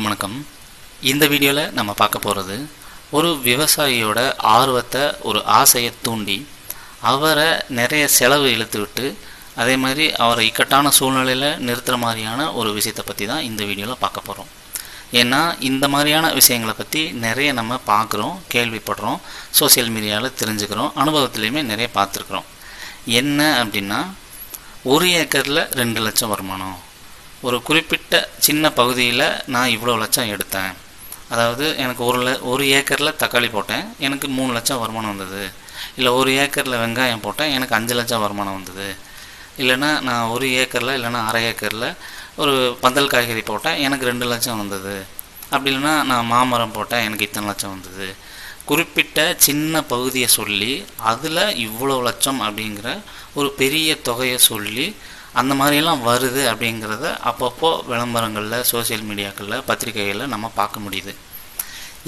அனைவருக்கும் வணக்கம். இந்த வீடியோவில் நம்ம பார்க்க போகிறது ஒரு விவசாயியோட ஆர்வத்தை ஒரு ஆசையை தூண்டி அவரை நிறைய செலவு இழுத்து விட்டு அதே மாதிரி அவரை இக்கட்டான சூழ்நிலையில் நிறுத்துகிற மாதிரியான ஒரு விஷயத்தை பற்றி தான் இந்த வீடியோவில் பார்க்க போகிறோம் ஏன்னா இந்த மாதிரியான விஷயங்களை பற்றி நிறைய நம்ம பார்க்குறோம் கேள்விப்படுறோம் சோஷியல் மீடியாவில் தெரிஞ்சுக்கிறோம் அனுபவத்துலேயுமே நிறைய பார்த்துருக்குறோம். என்ன அப்படின்னா ஒரு ஏக்கரில் ரெண்டு லட்சம் வருமானம். ஒரு குறிப்பிட்ட சின்ன பகுதியில் நான் இவ்வளோ லட்சம் எடுத்தேன். அதாவது எனக்கு ஒரு ல ஒரு ஏக்கரில் தக்காளி போட்டேன். எனக்கு மூணு லட்சம் வருமானம் வந்தது. இல்லை ஒரு ஏக்கரில் வெங்காயம் போட்டேன். எனக்கு அஞ்சு லட்சம் வருமானம் வந்தது. இல்லைன்னா நான் ஒரு ஏக்கரில் இல்லைன்னா அரை ஏக்கரில் ஒரு பந்தல் காய்கறி போட்டேன். எனக்கு ரெண்டு லட்சம் வந்தது. அப்படி இல்லைன்னா நான் மாமரம் போட்டேன். எனக்கு இத்தனை லட்சம் வந்தது. குறிப்பிட்ட சின்ன பகுதியை சொல்லி அதில் இவ்வளோ லட்சம் அப்படிங்கிற ஒரு பெரிய தொகையை சொல்லி அந்த மாதிரியெல்லாம் வருது அப்படிங்கிறத அப்பப்போ விளம்பரங்களில் சோஷியல் மீடியாக்களில் பத்திரிகைகளில் நம்ம பார்க்க முடியுது.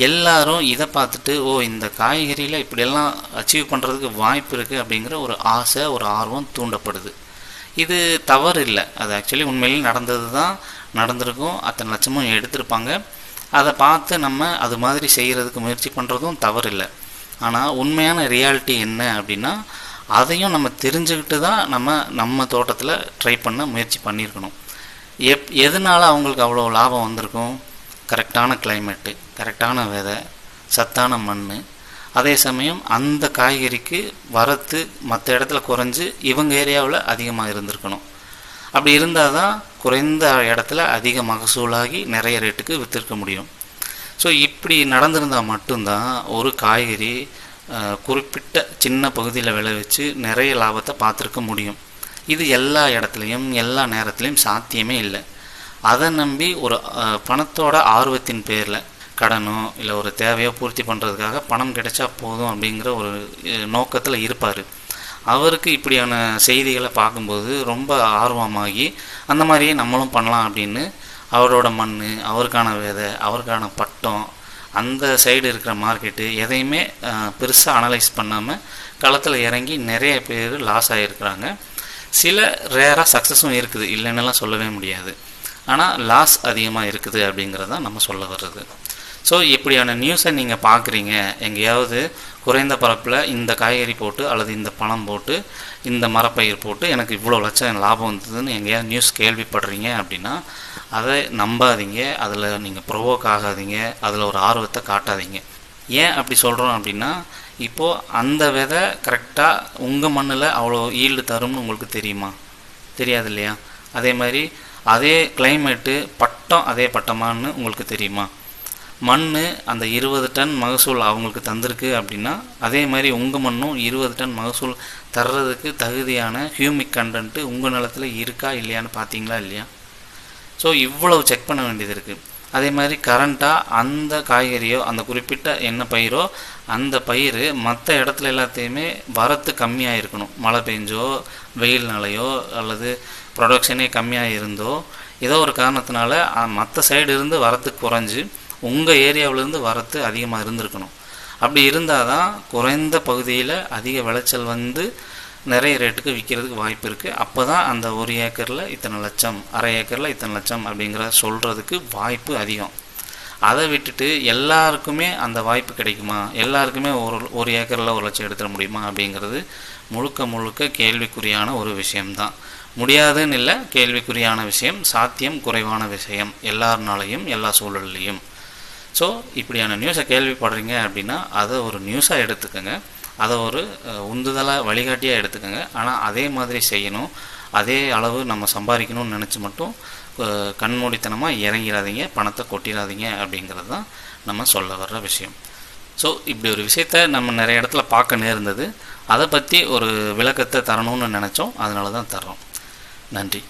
எல்லாரும் இதை பார்த்துட்டு ஓ இந்த காய்கறியில் இப்படியெல்லாம் அச்சீவ் பண்ணுறதுக்கு வாய்ப்பு இருக்குது அப்படிங்கிற ஒரு ஆசை ஒரு ஆர்வம் தூண்டப்படுது. இது தவறு இல்லை அது ஆக்சுவலி உண்மையிலேயே நடந்தது தான் நடந்திருக்கும். அத்தனை லட்சமும் எடுத்திருப்பாங்க. அதை பார்த்து நம்ம அது மாதிரி செய்கிறதுக்கு முயற்சி பண்ணுறதும் தவறு இல்லை ஆனால் உண்மையான ரியாலிட்டி என்ன அப்படின்னா அதையும் நம்ம தெரிஞ்சுக்கிட்டு தான் நம்ம நம்ம தோட்டத்தில் ட்ரை பண்ண முயற்சி பண்ணியிருக்கணும். எப் எதனால் அவங்களுக்கு அவ்வளோ லாபம் வந்திருக்கும்? கரெக்டான கிளைமேட்டு கரெக்டான விதை சத்தான மண் அதே சமயம் அந்த காய்கறிக்கு வரத்து மற்ற இடத்துல குறைஞ்சு இவங்க ஏரியாவில் அதிகமாக இருந்திருக்கணும். அப்படி இருந்தால் தான் குறைந்த இடத்துல அதிக மகசூலாகி நிறைய ரேட்டுக்கு விற்றுருக்க முடியும். ஸோ இப்படி நடந்திருந்தால் மட்டும்தான் ஒரு காய்கறி குறிப்பிட்ட சின்ன பகுதியில் விளைவிச்சு நிறைய லாபத்தை பார்த்துருக்க முடியும். இது எல்லா இடத்துலையும் எல்லா நேரத்துலையும் சாத்தியமே இல்லை. அதை நம்பி ஒரு பணத்தோட ஆர்வத்தின் பேரில் கடனோ இல்லை ஒரு தேவையோ பூர்த்தி பண்ணுறதுக்காக பணம் கிடைச்சா போதும் அப்படிங்கிற ஒரு நோக்கத்தில் இருப்பார். அவருக்கு இப்படியான செய்திகளை பார்க்கும்போது ரொம்ப ஆர்வமாகி அந்த மாதிரியே நம்மளும் பண்ணலாம் அப்படின்னு அவரோட மண் அவருக்கான விதை அவருக்கான பட்டம் அந்த சைடு இருக்கிற மார்க்கெட்டு எதையுமே பெருசாக அனலைஸ் பண்ணாமல் களத்தில் இறங்கி நிறைய பேர் லாஸ் ஆகியிருக்கிறாங்க சில ரேராக சக்ஸஸும் இருக்குது. இல்லைன்னெல்லாம் சொல்லவே முடியாது. ஆனால் லாஸ் அதிகமாக இருக்குது அப்படிங்கிறதான் நம்ம சொல்ல வர்றது. ஸோ இப்படியான நியூஸை நீங்கள் பார்க்குறீங்க. எங்கேயாவது குறைந்த பரப்பில் இந்த காய்கறி போட்டு அல்லது இந்த பழம் போட்டு இந்த மரப்பயிர் போட்டு எனக்கு இவ்வளோ லட்சம் லாபம் வந்ததுன்னு எங்கேயாவது நியூஸ் கேள்விப்படுறீங்க அப்படின்னா அதை நம்பாதீங்க. அதில் நீங்கள் ப்ரொவோக் ஆகாதீங்க. அதில் ஒரு ஆர்வத்தை காட்டாதீங்க. ஏன் அப்படி சொல்கிறோம் அப்படின்னா இப்போது அந்த விதை கரெக்டாக உங்கள் மண்ணில் அவ்வளோ ஈல்டு தரும்னு உங்களுக்கு தெரியுமா? தெரியாது இல்லையா? அதே மாதிரி அதே கிளைமேட்டு பட்டம் அதே பட்டமான்னு உங்களுக்கு தெரியுமா? மண் அந்த இருபது டன் மகசூல் அவங்களுக்கு தந்திருக்கு அப்படின்னா அதே மாதிரி உங்கள் மண்ணும் இருபது டன் மகசூல் தர்றதுக்கு தகுதியான ஹியூமிக் கண்டென்ட்டு உங்கள் நிலத்தில் இருக்கா இல்லையான்னு பார்த்தீங்களா இல்லையா? ஸோ இவ்வளவு செக் பண்ண வேண்டியது இருக்குது அதே மாதிரி கரண்ட்டாக அந்த காய்கறியோ அந்த குறிப்பிட்ட என்ன பயிரோ அந்த பயிர் மற்ற இடத்துல எல்லாத்தையுமே வரத்து கம்மியாக இருக்கணும் மழை பெஞ்சோ வெயில்னாலையோ அல்லது ப்ரொடக்ஷனே கம்மியாக இருந்தோ ஏதோ ஒரு காரணத்தினால மற்ற சைடு இருந்து வரத்து குறைஞ்சி உங்கள் ஏரியாவிலேருந்து வரத்து அதிகமாக இருந்திருக்கணும். அப்படி இருந்தால் தான் குறைந்த பகுதியில் அதிக விளைச்சல் வந்து நிறைய ரேட்டுக்கு விற்கிறதுக்கு வாய்ப்பு இருக்குது அப்போ தான் அந்த ஒரு ஏக்கரில் இத்தனை லட்சம் அரை ஏக்கரில் இத்தனை லட்சம் அப்படிங்கிற சொல்கிறதுக்கு வாய்ப்பு அதிகம். அதை விட்டுட்டு எல்லாருக்குமே அந்த வாய்ப்பு கிடைக்குமா? எல்லாருக்குமே ஒரு ஒரு ஏக்கரில் ஒரு லட்சம் எடுத்துட முடியுமா அப்படிங்கிறது முழுக்க முழுக்க கேள்விக்குறியான ஒரு விஷயம்தான். முடியாதுன்னு இல்லை கேள்விக்குறியான விஷயம் சாத்தியம் குறைவான விஷயம். எல்லாருனாலையும் எல்லா சூழல்லையும். ஸோ இப்படியான நியூஸை கேள்விப்படுறீங்க அப்படின்னா அதை ஒரு நியூஸாக எடுத்துக்கோங்க. அதை ஒரு உந்துதலாக வழிகாட்டியாக எடுத்துக்கோங்க. ஆனால் அதே மாதிரி செய்யணும். அதே அளவு நம்ம சம்பாதிக்கணும்னு நினச்சி மட்டும் கண்மூடித்தனமாக இறங்கிடாதீங்க பணத்தை கொட்டிடாதீங்க அப்படிங்கிறது தான் நம்ம சொல்ல வர்ற விஷயம். ஸோ இப்படி ஒரு விஷயத்த நம்ம நிறைய இடத்துல பார்க்க நேர்ந்தது. அதை பற்றி ஒரு விளக்கத்தை தரணும்னு நினச்சோம். அதனால தான் தர்றோம். நன்றி.